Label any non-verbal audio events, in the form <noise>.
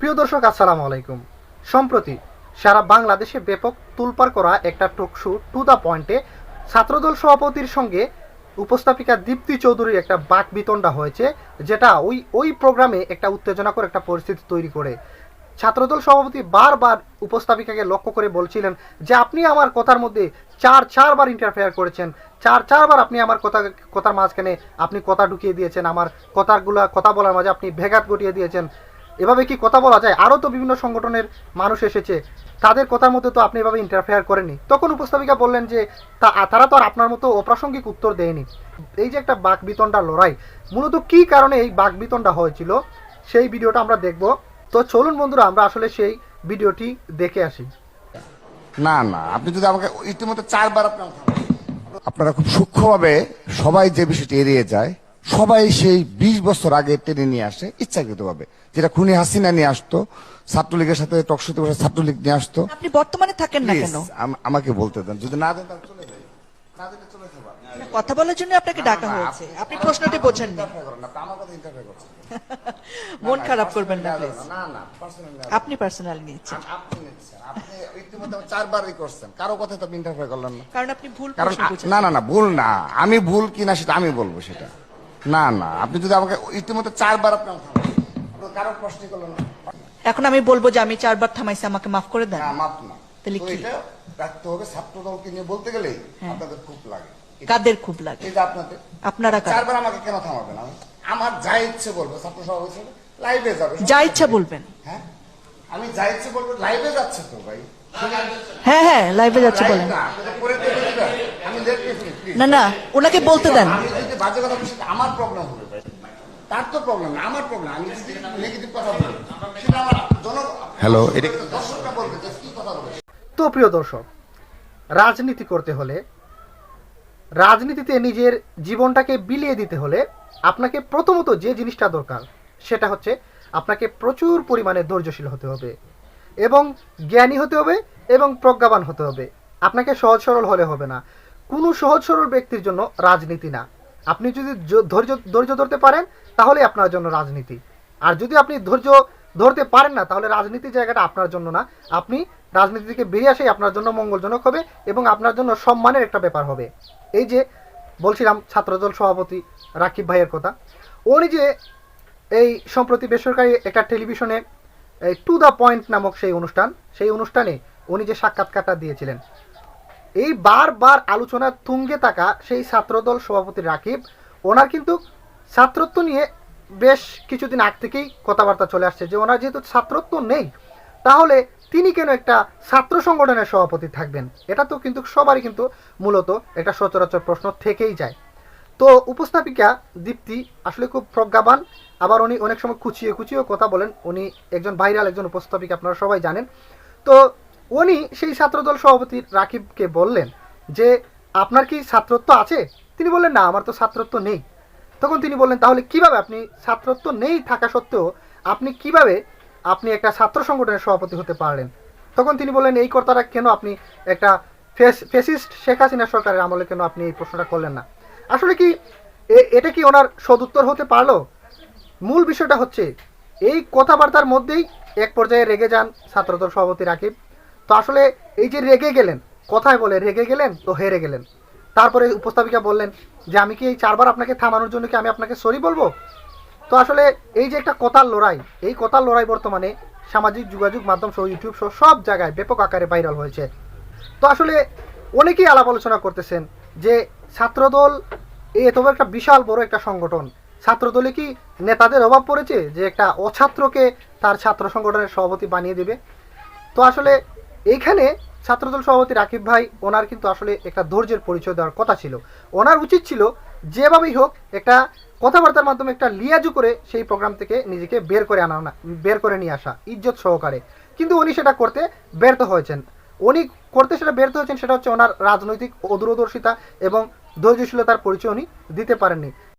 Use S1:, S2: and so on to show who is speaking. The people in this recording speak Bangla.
S1: প্রিয় দর্শক, আসসালামু আলাইকুম। সম্প্রতি সারা বাংলাদেশে ব্যাপক তুলপার করা একটা টকশো টু দ্য পয়েন্টে ছাত্রদল সভাপতির সঙ্গে উপস্থাপিকা দীপ্তি চৌধুরীর একটা বাক বিতণ্ডা হয়েছে, যেটা ওই ওই প্রোগ্রামে একটা উত্তেজনাকর একটা পরিস্থিতি তৈরি করে। ছাত্রদল সভাপতি বারবার উপস্থাপিকাকে লক্ষ্য করে বলছিলেন যে, আপনি আমার কথার মধ্যে চার, চারবার ইন্টারফেয়ার করেছেন। চার, চারবার আপনি আমার কথা, কথার মাঝখানে আপনি কথা ঢুকিয়ে দিয়েছেন। আমার কথাগুলো, কথা বলার মাঝে আপনি ভেঘাত ঘটিয়ে দিয়েছেন। এভাবে কি কথা বলা যায়? আরও তো বিভিন্ন সংগঠনের মানুষ এসেছে। তাদের কথার মধ্যে তো আপনি এভাবে ইন্টারফেয়ার করেননি। তখন উপস্থাপিকা বললেন যে, তা, তারা তো আর আপনার মতো অপ্রাসঙ্গিক উত্তর দেয়নি। এই যে একটা বাক বিতণ্ডা লড়াই, মূলত কি কারণে এই বাক বিতণ্ডা হয়েছিল, সেই ভিডিওটা আমরা দেখব। তো চলুন বন্ধুরা, আমরা আসলে সেই ভিডিওটি দেখে আসি।
S2: না না, আপনি যদি আমাকে ইতিমধ্যে চারবার আপনি আমাকে থামালেন। আপনারা খুব সূক্ষ্মভাবে সবাই যে বিষয়টি এড়িয়ে যায় সবাই সেই বিশ বছর আগে টেনে নিয়ে আসে ইচ্ছাকৃতভাবে। যেটা খুনি হাসিনা নিয়ে আসতো ছাত্রলীগের সাথে টকশোতে বসে ছাত্রলীগ নিয়ে আসতো।
S3: আপনি বর্তমানে থাকেন না কেন?
S2: আমাকে বলতে দেন। যদি না দেন তাহলে চলে যাই। না দিলে চলে যাব
S3: কথা বলার জন্য আপনাকে ডাকা হয়েছে। আপনি প্রশ্নটি বোঝেন। <laughs> মন খারাপ করবেন না প্লিজ আপনি পার্সোনাল নিয়েছেন।
S2: চারবারই করছেন। কারও কথা তো ইন্টারফেয়ার করলেন না।
S3: কারণ আপনি ভুল
S2: না না না ভুল না। আমি ভুল কিনা সেটা আমি বলব সেটা। না না আপনি যদি আমাকে ইতিমধ্যে চারবার আপনি আমাকে কারও প্রশ্ন করলেন না।
S3: এখন আমি বলব যে আমি চারবার থামাইছি আমাকে মাফ করে দেন।
S2: না মাপ না।
S3: তাহলে
S2: তো
S3: কি?
S2: এটা রাখতে হবে ছাত্র দলকে নিয়ে বলতে গেলেই আপনাদের খুব লাগে।
S3: কাদের খুব লাগে?
S2: যে আপনাদের।
S3: আপনারা কারা
S2: চারবার আমাকে কেন থামাবেন? আমি আমার যা ইচ্ছে বলব ছাত্র সভাপতি হিসেবে লাইভে যাবে।
S3: যা ইচ্ছা বলবেন।
S2: হ্যাঁ? আমি যা ইচ্ছে বলব লাইভে যাচ্ছে তো ভাই।
S3: হ্যাঁ হ্যাঁ লাইভে যাচ্ছে
S2: Live
S3: বলেন।
S2: না, আপনি তো করে দেবেন এটা।
S3: না না ওনাকে বলতে দেন।
S2: আমি যদি বাজে কথা বলি আমার প্রবলেম হবে। তার তো প্রবলেম না আমার প্রবলেম আমি যদি নেগেটিভ কথা বলি সেটা আমার জন হ্যালো এটা
S1: দর্শকরা বলবে যে কি কথা বলে তো প্রিয় দর্শক রাজনীতি করতে হলে রাজনীতিতে নিজের জীবনটাকে বিলিয়ে দিতে হলে আপনাকে প্রথমত যে জিনিসটা দরকার সেটা হচ্ছে আপনাকে প্রচুর পরিমাণে ধৈর্যশীল হতে হবে এবং জ্ঞানী হতে হবে এবং প্রজ্ঞাবান হতে হবে। আপনাকে সহজ সরল হলে হবে না। কোনো সহজ সরল ব্যক্তির জন্য রাজনীতি না। আপনি যদি ধৈর্য ধৈর্য ধরতে পারেন তাহলে আপনার জন্য রাজনীতি। আর যদি আপনি ধৈর্য ধরতে পারেন না, তাহলে রাজনীতির জায়গাটা আপনার জন্য না। আপনি রাজনীতি থেকে বেরিয়ে আসাই আপনার জন্য মঙ্গলজনক হবে এবং আপনার জন্য সম্মানের একটা ব্যাপার হবে। এই যে বলছিলাম ছাত্রদল সভাপতি রাকিব ভাইয়ের কথা, উনি যে এই সম্প্রতি বেসরকারি একটা টেলিভিশনে এই টু দ্য পয়েন্ট নামক সেই অনুষ্ঠান, সেই অনুষ্ঠানে উনি যে সাক্ষাৎকারটা দিয়েছিলেন এই বারবার আলোচনার তুঙ্গে থাকা সেই ছাত্রদল সভাপতি রাকিব, ওনার কিন্তু ছাত্রত্ব নিয়ে বেশ কিছুদিন আগ থেকেই কথাবার্তা চলে আসছে যে ওনার যেহেতু ছাত্রত্ব নেই, তাহলে তিনি কেন একটা ছাত্র সংগঠনের সভাপতি থাকবেন? এটা তো কিন্তু সবারই কিন্তু মূলত একটা সচরাচর প্রশ্ন থেকেই যায়। তো উপস্থাপিকা দীপ্তি আসলে খুব প্রজ্ঞাবান, আবার উনি অনেক সময় কুচিয়ে কুচিয়েও কথা বলেন। উনি একজন ভাইরাল একজন উপস্থাপিকা, আপনারা সবাই জানেন। তো উনি সেই ছাত্রদল সভাপতি রাকিবকে বললেন যে, আপনার কি ছাত্রত্ব আছে? তিনি বললেন, না, আমার তো ছাত্রত্ব নেই। তখন তিনি বললেন, তাহলে কীভাবে আপনি ছাত্রত্ব নেই থাকা সত্ত্বেও আপনি কীভাবে আপনি একটা ছাত্র সংগঠনের সভাপতি হতে পারলেন? তখন তিনি বললেন, এই কর্তারা কেন আপনি একটা ফেসিস্ট শেখ হাসিনা সরকারের আমলে কেন আপনি এই প্রশ্নটা করলেন না? আসলে কি এটা কি ওনার সদুত্তর হতে পারল? মূল বিষয়টা হচ্ছে, এই কথাবার্তার মধ্যেই এক পর্যায়ে রেগে যান ছাত্রদল সভাপতি রাকিব। তো আসলে এই যে রেগে গেলেন, কথায় বলে রেগে গেলেন, তো হেরে গেলেন। তারপরে উপস্থাপিকা বললেন যে, আমি কি এই চারবার আপনাকে থামানোর জন্য কি আমি আপনাকে সরি বলব? তো আসলে এই যে একটা কথার লড়াই, এই কথার লড়াই বর্তমানে সামাজিক যোগাযোগ মাধ্যম সহ ইউটিউব সহ সব জায়গায় ব্যাপক আকারে ভাইরাল হয়েছে। তো আসলে অনেকেই আলাপ আলোচনা করতেছেন যে, ছাত্রদল এই এত একটা বিশাল বড় একটা সংগঠন। ছাত্রদলে কি নেতাদের অভাব পড়েছে যে, একটা অছাত্রকে তার ছাত্র সংগঠনের সভাপতি বানিয়ে দেবে? তো আসলে এইখানে ছাত্রদল সভাপতি রাকিব ভাই, ওনার কিন্তু আসলে একটা ধৈর্যের পরিচয় দেওয়ার কথা ছিল। ওনার উচিত ছিল যেভাবেই হোক একটা কথাবার্তার মাধ্যমে একটা লিয়াজু করে সেই প্রোগ্রাম থেকে নিজেকে বের করে আনা, না, বের করে নিয়ে আসা, ইজ্জত সহকারে। কিন্তু উনি সেটা করতে ব্যর্থ হয়েছেন। উনি করতে সেটা ব্যর্থ হয়েছেন সেটা হচ্ছে ওনার রাজনৈতিক অদূরদর্শিতা এবং ধৈর্যশীলতার পরিচয় উনি দিতে পারেননি।